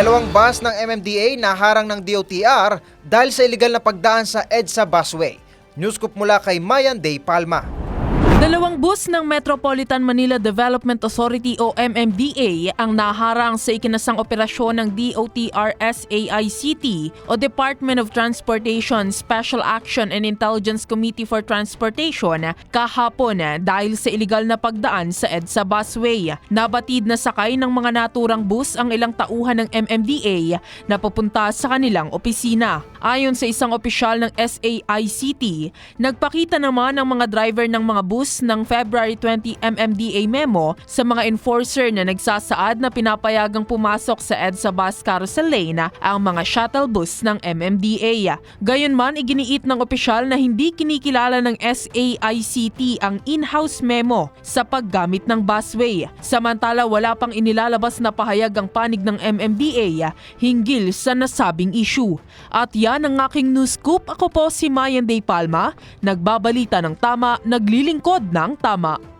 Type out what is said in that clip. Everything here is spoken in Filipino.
Dalawang bus ng MMDA naharang ng DOTR dahil sa iligal na pagdaan sa EDSA busway. Newscoop mula kay Mayan Day Palma. Dalawang bus ng Metropolitan Manila Development Authority o MMDA ang naharang sa ikinasang operasyon ng DOTR-SAICT o Department of Transportation Special Action and Intelligence Committee for Transportation kahapon dahil sa iligal na pagdaan sa EDSA busway. Nabatid na sakay ng mga naturang bus ang ilang tauhan ng MMDA na papunta sa kanilang opisina. Ayon sa isang opisyal ng SAICT, nagpakita naman ang mga driver ng mga bus ng February 20 MMDA memo sa mga enforcer na nagsasaad na pinapayagang pumasok sa EDSA bus carousel lane ang mga shuttle bus ng MMDA. Gayunman, iginiit ng opisyal na hindi kinikilala ng SAICT ang in-house memo sa paggamit ng busway. Samantala, wala pang inilalabas na pahayag ang panig ng MMDA hinggil sa nasabing issue. At yan ang aking news scoop. Ako po si Mayan Day Palma, nagbabalita ng tama, naglilingkod ng tama.